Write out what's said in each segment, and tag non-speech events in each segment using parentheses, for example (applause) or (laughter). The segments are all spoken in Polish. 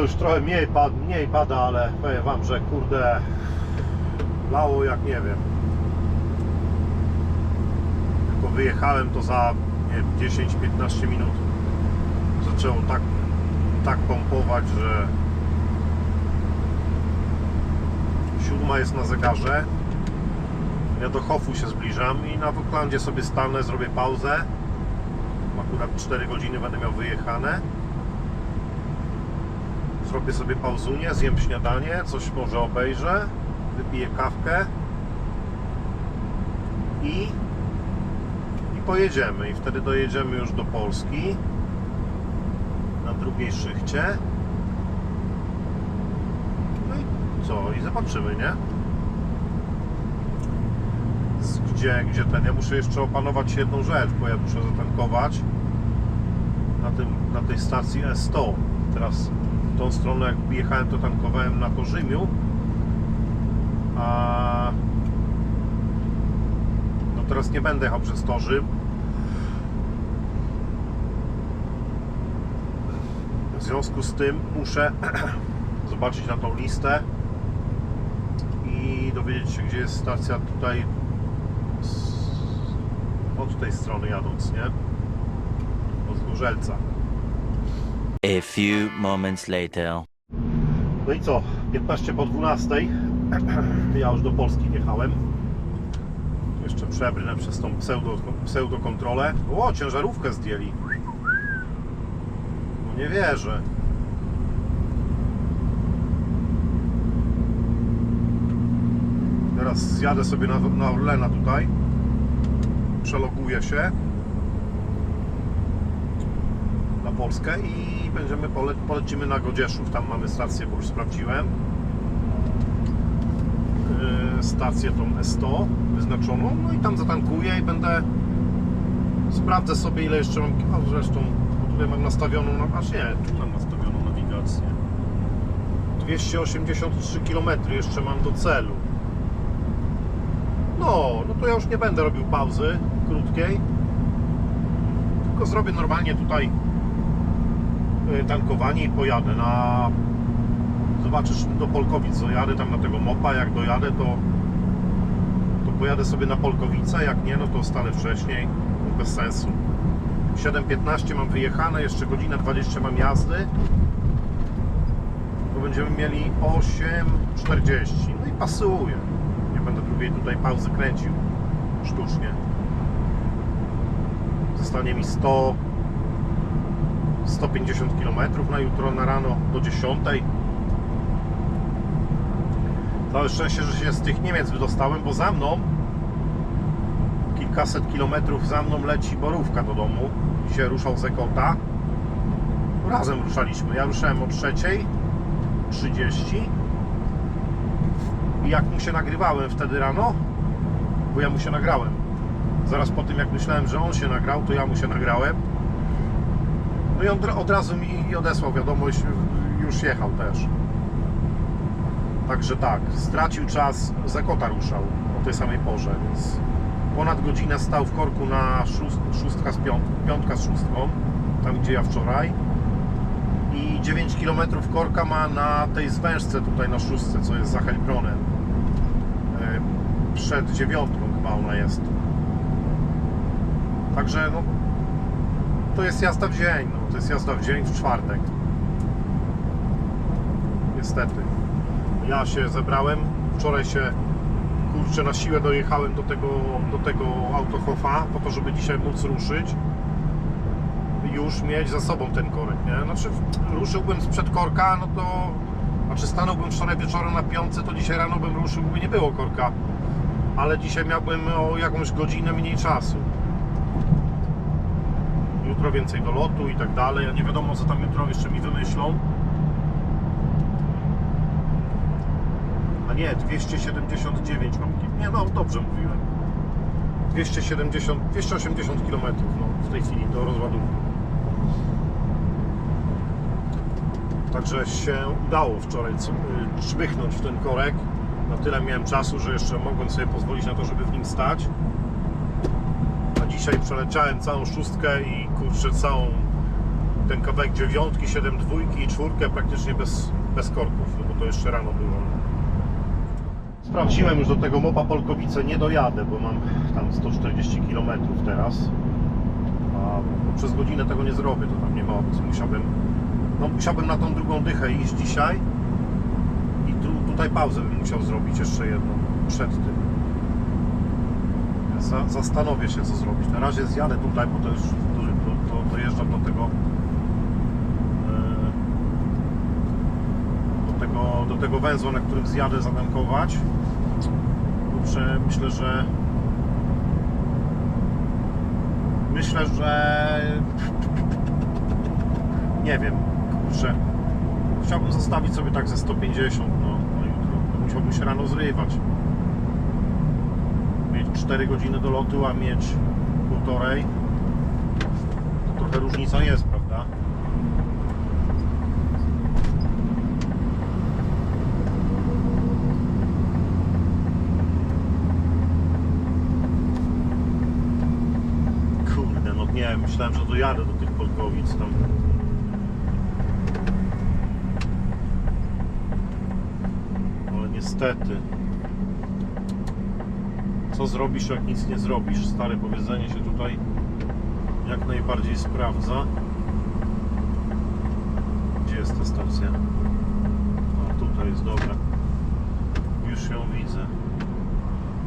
Już trochę mniej, pad, mniej pada, ale powiem wam, że kurde lało jak nie wiem. Tylko wyjechałem to za nie wiem, 10-15 minut zaczęło tak, tak pompować, że siódma jest na zegarze. Ja do Hofu się zbliżam i na Woklandzie sobie stanę, zrobię pauzę. Akurat 4 godziny będę miał wyjechane. Zrobię sobie pauzunię, zjem śniadanie, coś może obejrzę, wypiję kawkę i, i pojedziemy. I wtedy dojedziemy już do Polski na drugiej szychcie. No i co? I zobaczymy, nie? Gdzie, gdzie ten? Ja muszę jeszcze opanować jedną rzecz, bo ja muszę zatankować na, tym, na tej stacji S100. Teraz tą stronę jak jechałem to tankowałem na Korzymiu. A no teraz nie będę jechał przez Torzym w związku z tym muszę (clears throat) zobaczyć na tą listę i dowiedzieć się gdzie jest stacja tutaj od tej strony jadąc, nie? Od Zgórzelca A few moments later. No i co? 15 po 12. (clears throat) Ja już do Polski jechałem. Jeszcze przebrnę przez tą pseudo, pseudokontrolę. O, ciężarówkę zdjęli. No nie wierzę. Teraz zjadę sobie na, na Orlena tutaj. Przeloguję się na Polskę i będziemy pole, polecimy na Godzieszów. Tam mamy stację, bo już sprawdziłem. Yy, stację tą S100 wyznaczoną. No i tam zatankuję i będę sprawdzę sobie ile jeszcze mam. A zresztą tutaj mam nastawioną, na- aż nie, tu mam nastawioną nawigację. 283 km jeszcze mam do celu. No, no to ja już nie będę robił pauzy krótkiej. Tylko zrobię normalnie tutaj tankowanie i pojadę na zobaczysz do Polkowic. Dojadę tam na tego mopa jak dojadę to to pojadę sobie na Polkowice jak nie no to stanę wcześniej bez sensu. 7.15 mam wyjechane jeszcze godzinę 20 mam jazdy. To będziemy mieli 8.40 no i pasuje nie będę drugiej tutaj pauzy kręcił. Sztucznie. Zostanie mi 100 150 km na jutro na rano do 10. Całe szczęście, że się z tych Niemiec wydostałem, bo za mną kilkaset kilometrów za mną leci borówka do domu. Dzisiaj ruszał z Ekota. Razem ruszaliśmy. Ja ruszałem o 3.30 i jak mu się nagrywałem wtedy rano, bo ja mu się nagrałem. Zaraz po tym jak myślałem, że on się nagrał, to ja mu się nagrałem. No i on od razu mi odesłał wiadomość, już jechał też. Także tak, stracił czas, Zakota ruszał o tej samej porze, więc ponad godzinę stał w korku na szóst, szóstka z piąt, piątka z szóstką, tam gdzie ja wczoraj. I 9 km korka ma na tej zwężce tutaj na szóstce, co jest za Heilbronem. E, Przed dziewiątką chyba ona jest. Także no, to jest jazda w dzień, no, to jest jazda w dzień w czwartek. Niestety. Ja się zebrałem, wczoraj się kurczę na siłę dojechałem do tego, do tego autohofa po to, żeby dzisiaj móc ruszyć już mieć za sobą ten korek, nie? Znaczy ruszyłbym sprzed korka, no to znaczy stanąłbym wczoraj wieczorem na piątce, to dzisiaj rano bym ruszył, by nie było korka ale dzisiaj miałbym o jakąś godzinę mniej czasu jutro więcej do lotu i tak dalej, a nie wiadomo co tam jutro jeszcze mi wymyślą. A nie, 279 mam. Nie no, dobrze mówiłem. 270, 280 km no, w tej chwili do rozładunku. Także się udało wczoraj czmychnąć w ten korek. Na tyle miałem czasu, że jeszcze mogłem sobie pozwolić na to, żeby w nim stać. Dzisiaj przeleciałem całą szóstkę i kurczę całą ten kawałek dziewiątki, siedem dwójki i czwórkę praktycznie bez, bez korków, no bo to jeszcze rano było. Sprawdziłem już do tego Mopa Polkowice, nie dojadę, bo mam tam 140 km teraz. A przez godzinę tego nie zrobię, to tam nie ma opcji. Musiałbym, no musiałbym na tą drugą dychę iść dzisiaj i tu, tutaj pauzę bym musiał zrobić jeszcze jedną przed tym. Za, zastanowię się co zrobić. Na razie zjadę tutaj, bo to już dojeżdżam do tego e, do tego, do tego węzła, na którym zjadę zatankować. Kurczę, myślę, że myślę, że nie wiem, kurczę chciałbym zostawić sobie tak ze 150 no, no jutro. Musiałbym się rano zrywać 4 godziny do lotu, a mieć półtorej to trochę różnica jest, prawda? Kurde, no nie myślałem, że dojadę do tych Polkowic tam. Ale niestety. Co zrobisz, jak nic nie zrobisz? Stare powiedzenie się tutaj jak najbardziej sprawdza. Gdzie jest ta stacja? O, tutaj jest dobra. Już ją widzę.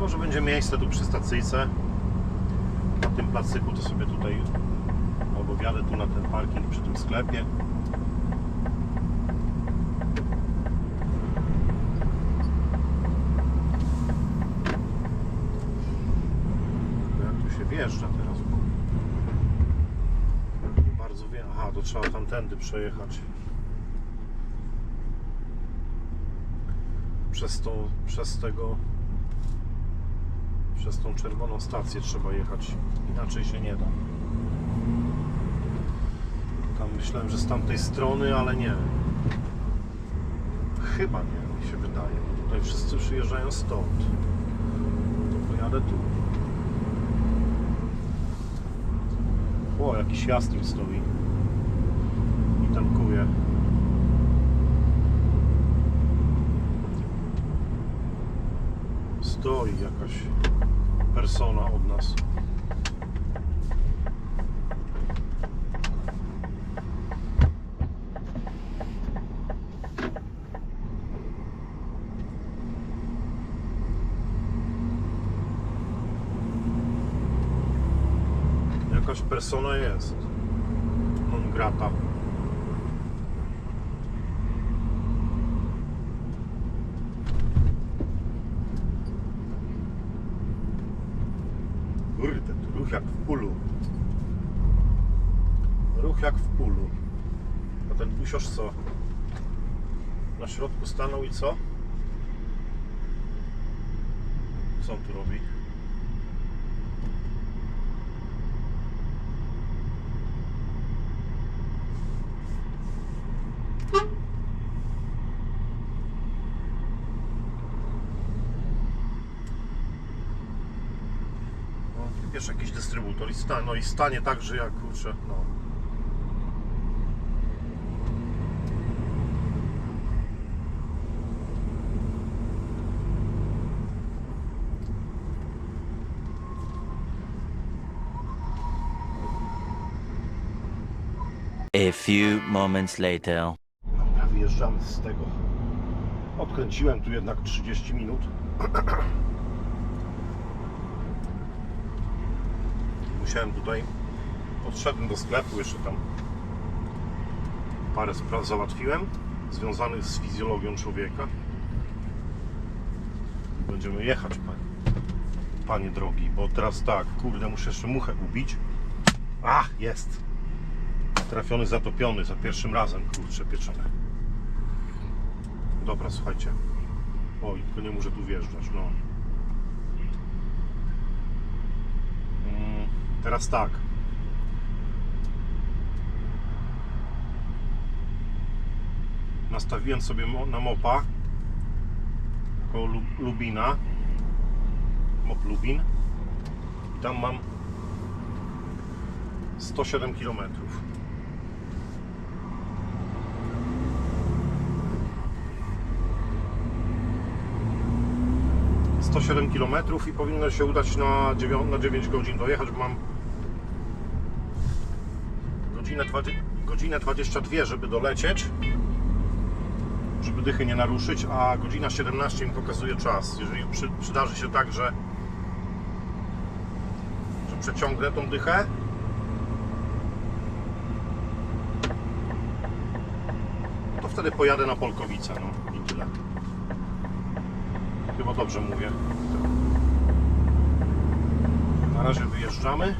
Może będzie miejsce tu przy stacyjce. Na tym placyku to sobie tutaj albo wjadę tu na ten parking przy tym sklepie. Jak tu się wjeżdża teraz? Nie bardzo wiem. Aha, to trzeba tamtędy przejechać. Przez tą, przez tego przez tą czerwoną stację trzeba jechać. Inaczej się nie da. Tam myślałem, że z tamtej strony, ale nie. Chyba nie, mi się wydaje. Tutaj wszyscy przyjeżdżają stąd. To pojadę tu. O, jakiś jasnym stoi. I tankuje. Stoi jakaś persona od nas. Jakaś persona jest. Non grata. Kurde, tu ruch jak w pulu. Ruch jak w pulu. A ten pusiosz co? Na środku stanął i co? Co on tu robi? Wiesz, jakiś dystrybutor i stanie, no i stanie tak, że jak kurczę, no. A few moments later. Dobra, wyjeżdżamy z tego. Odkręciłem tu jednak 30 minut. (clears throat) Musiałem tutaj, podszedłem do sklepu, jeszcze tam parę spraw załatwiłem, związanych z fizjologią człowieka. Będziemy jechać, panie, panie drogi, bo teraz tak, kurde, muszę jeszcze muchę ubić. Ach, jest! Trafiony, zatopiony za pierwszym razem, kurczę, pieczone. Dobra, słuchajcie. Oj, tylko nie muszę tu wjeżdżać, no. Teraz tak. Nastawiłem sobie na mopa koło Lu- Lubina. Mop Lubin. I tam mam 107 km. 107 km i powinno się udać na 9, na 9 godzin dojechać, bo mam godzinę, 20, godzinę 22, żeby dolecieć, żeby dychy nie naruszyć, a godzina 17 mi pokazuje czas. Jeżeli przy, przydarzy się tak, że, że przeciągnę tą dychę, to wtedy pojadę na Polkowice, no i tyle. Chyba dobrze mówię. Na razie wyjeżdżamy.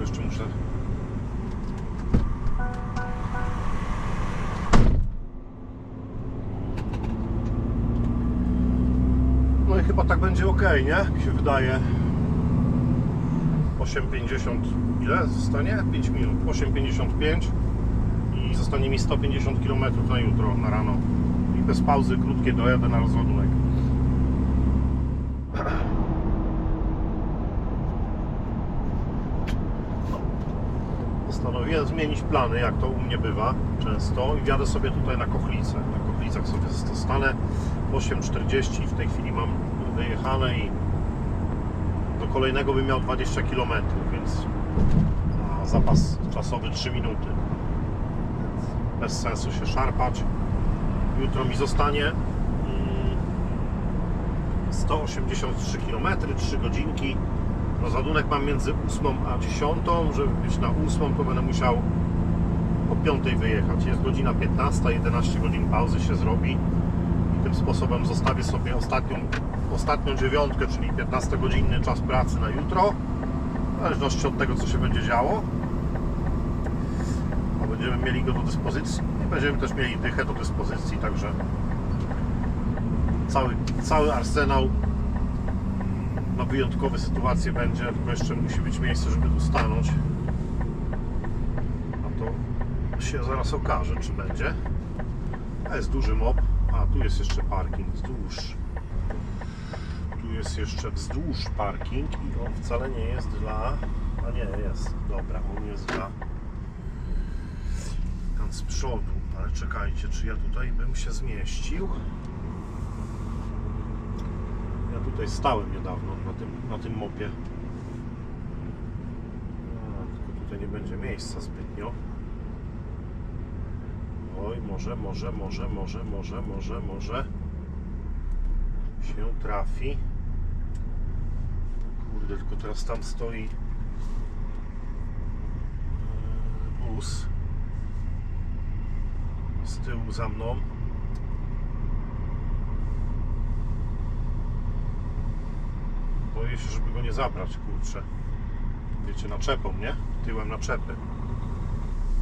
Jeszcze muszę. No i chyba tak będzie ok, nie? Mi się wydaje. 8,50 ile zostanie? 5 minut. 8,55 zostanie mi 150 km na jutro, na rano. I bez pauzy krótkie dojadę na rozładunek. Postanowiłem zmienić plany, jak to u mnie bywa często i wjadę sobie tutaj na Kochlicę. Na Kochlicach sobie stanę 8.40, w tej chwili mam wyjechane i do kolejnego bym miał 20 km, więc zapas czasowy 3 minuty. Bez sensu się szarpać. Jutro mi zostanie mm, 183 km, 3 godzinki. Rozładunek mam między 8 a 10. Żeby być na 8, to będę musiał o 5 wyjechać. Jest godzina 15, 11 godzin pauzy się zrobi. I tym sposobem zostawię sobie ostatnią, ostatnią dziewiątkę, czyli 15-godzinny czas pracy na jutro. W zależności od tego, co się będzie działo. Będziemy mieli go do dyspozycji. I będziemy też mieli dychę do dyspozycji, także cały, cały arsenał na wyjątkowe sytuacje będzie, tylko jeszcze musi być miejsce, żeby tu stanąć. A to się zaraz okaże, czy będzie. A jest duży mob. A tu jest jeszcze parking wzdłuż. Tu jest jeszcze wzdłuż parking i on wcale nie jest dla. A nie, jest. Dobra, on jest dla. Z przodu. Ale czekajcie, czy ja tutaj bym się zmieścił? Ja tutaj stałem niedawno na tym, na tym mopie. A, tylko tutaj nie będzie miejsca zbytnio. Oj, może, może, może, może, może, może, może się trafi. Kurde, tylko teraz tam stoi yy, bus tyłu za mną. Boję się, żeby go nie zabrać, kurczę. Wiecie, naczepą, nie? Tyłem naczepy.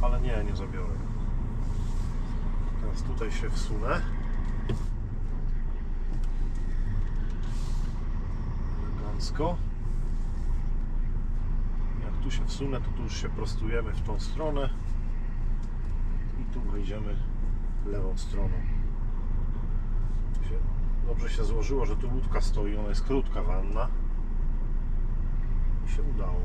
Ale nie, nie zabiorę. Teraz tutaj się wsunę. Elegancko. Jak tu się wsunę, to tu już się prostujemy w tą stronę. I tu wejdziemy lewą stroną. Dobrze się złożyło, że tu łódka stoi, ona jest krótka wanna. I się udało.